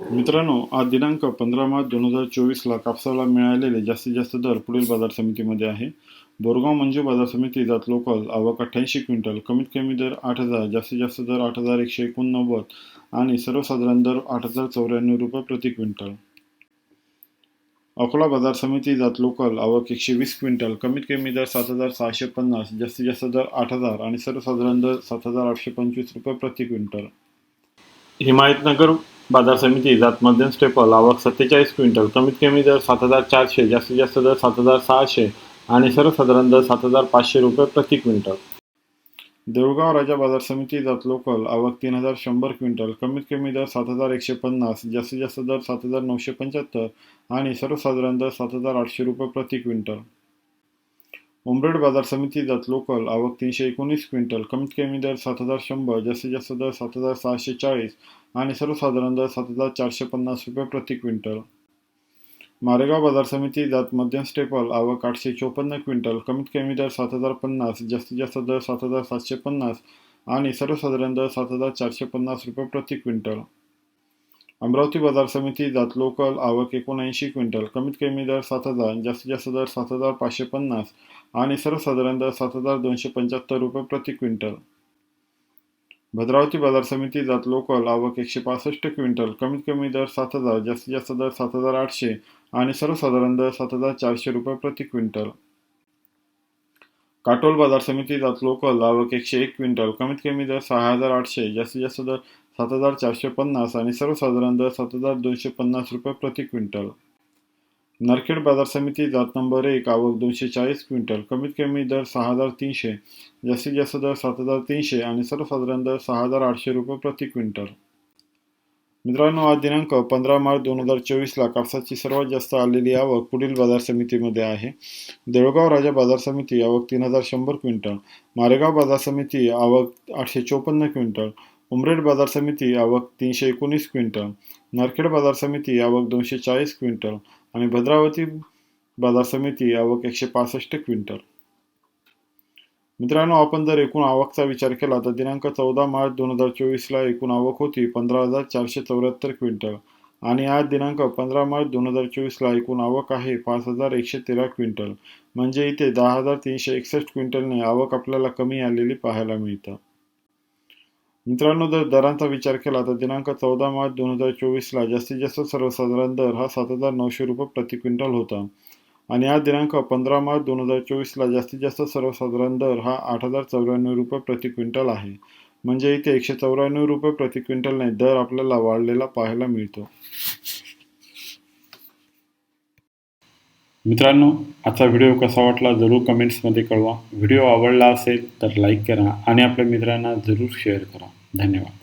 मित्रांनो आज दिनांक पंधरा मार्च दोन हजार चोवीसला कापसाला मिळालेले जास्तीत जास्त दर पुढील बाजार समितीमध्ये आहे. बोरगाव मंजू बाजार समिती जात लोकल आवक अठ्ठ्याऐंशी क्विंटल कमीत कमी दर आठ हजार जास्तीत जास्त दर आठ हजार एकशे एकोणनव्वद आणि सर्वसाधारण दर आठ हजार चौऱ्याण्णव रुपये प्रति क्विंटल. अकोला बाजार समिती जात लोकल आवक एकशे वीस क्विंटल कमीत कमी दर सात हजार सहाशे पन्नास जास्तीत जास्त दर आठ हजार आणि सर्वसाधारण दर सात हजार आठशे पंचवीस रुपये प्रति क्विंटल. हिमायतनगर बाजार समिती जात मध्यम स्टेपल आवक सत्तेचाळीस क्विंटल कमीत कमी दर सात हजार चारशे जास्तीत जास्त दर सात हजार सहाशे आणि सर्वसाधारण दर सात हजार पाचशे रुपये प्रति क्विंटल. देऊळगाव राजा बाजार समिती जात लोकल आवक तीन हजार शंभर क्विंटल कमीत कमी दर सात हजार एकशे पन्नास जास्तीत जास्त दर सात हजार नऊशे पंच्याहत्तर आणि सर्वसाधारण दर सात हजार आठशे रुपये प्रति क्विंटल. उमरेड बाजार समिती जात लोकल आवक तीनशे एकोणीस क्विंटल. कमीत कमी दर सात हजार शंभर जास्तीत जास्त दर सात हजार सहाशे चाळीस आणि सर्वसाधारण दर सात हजार चारशे पन्नास रुपये प्रति क्विंटल. मारेगाव बाजार समिती जात मध्यम स्टेपल आवक आठशे चोपन्न क्विंटल. कमीत कमी दर सात हजार पन्नास जास्तीत जास्त दर सात हजार सातशे पन्नास आणि सर्वसाधारण दर सात हजार चारशे पन्नास रुपये प्रति क्विंटल. अमरावती बाजार समिती जात लोकल आवक एकोणऐंशी क्विंटल. कमीत कमी दर सात हजार जास्तीत जास्त दर सात हजार पाचशे पन्नास आणि सर्वसाधारण दर सात हजार दोनशे पंच्याहत्तर रुपये प्रति क्विंटल. भद्रावती बाजार समिती जात लोकल आवक एकशे पासष्ट क्विंटल. कमीत कमी दर सात हजार जास्तीत जास्त दर सात हजार आठशे आणि सर्वसाधारण दर सात हजार चारशे रुपये प्रति क्विंटल. काटोल बाजार समिती जात लोकल आवक एकशे एक क्विंटल. कमीत कमी दर सहा हजार आठशे जास्तीत जास्त दर सात हजार चारशे पन्नास आणि सर्वसाधारण दर सात हजार दोनशे पन्नास रुपये प्रति क्विंटल. नरखेड बाजार समिती जात नंबर एक आवक दोनशे चाळीस क्विंटल. कमीत कमी दर सहा हजार तीनशे जास्तीत जास्त दर सात हजार तीनशे आणि सर्वसाधारण दर सहा हजार आठशे रुपये प्रति क्विंटल. मित्रांनो आज दिनांक पंधरा मार्च दोन हजार चोवीसला कापसाची सर्वात जास्त आलेली आवक पुढील बाजार समितीमध्ये आहे. देवगाव राजा बाजार समिती आवक तीन हजार शंभर क्विंटल. मारेगाव बाजार समिती आवक आठशे चोपन्न क्विंटल. उमरेड बाजार समिती आवक तीनशे एकोणीस क्विंटल नारखेड बाजार समिती आवक दोनशे चाळीस क्विंटल आणि भद्रावती बाजार समिती आवक एकशे पासष्ट क्विंटल. मित्रांनो आपण जर एकूण आवकचा विचार केला तर दिनांक चौदा मार्च दोन हजार चोवीसला एकूण आवक होती पंधरा हजार चारशे चौऱ्याहत्तर क्विंटल आणि आज दिनांक पंधरा मार्च दोन हजार चोवीसला एकूण आवक आहे पाच हजार एकशे तेरा क्विंटल. म्हणजे इथे दहा हजार तीनशे एकसष्ट क्विंटलने आवक आपल्याला कमी आलेली पाहायला मिळतं. मित्रांनो जर दरांचा विचार केला तर दिनांक चौदा मार्च दोन हजार चोवीसला जास्तीत जास्त सर्वसाधारण दर हा सात हजार नऊशे रुपये प्रति क्विंटल होता. आणि आज दिनांक पंधरा मार्च दोन हजार चोवीसला जास्तीत जास्त सर्वसाधारण दर हा आठ हजार चौऱ्याण्णव रुपये प्रति क्विंटल आहे. म्हणजे इथे एकशे चौऱ्याण्णव रुपये प्रति क्विंटलने दर आपल्याला वाढलेला पाहायला मिळतो. मित्रांनो आजचा व्हिडिओ कसा वाटला जरूर कमेंट्समध्ये कळवा. व्हिडिओ आवडला असेल तर लाईक करा आणि आपल्या मित्रांना जरूर शेअर करा. धन्यवाद.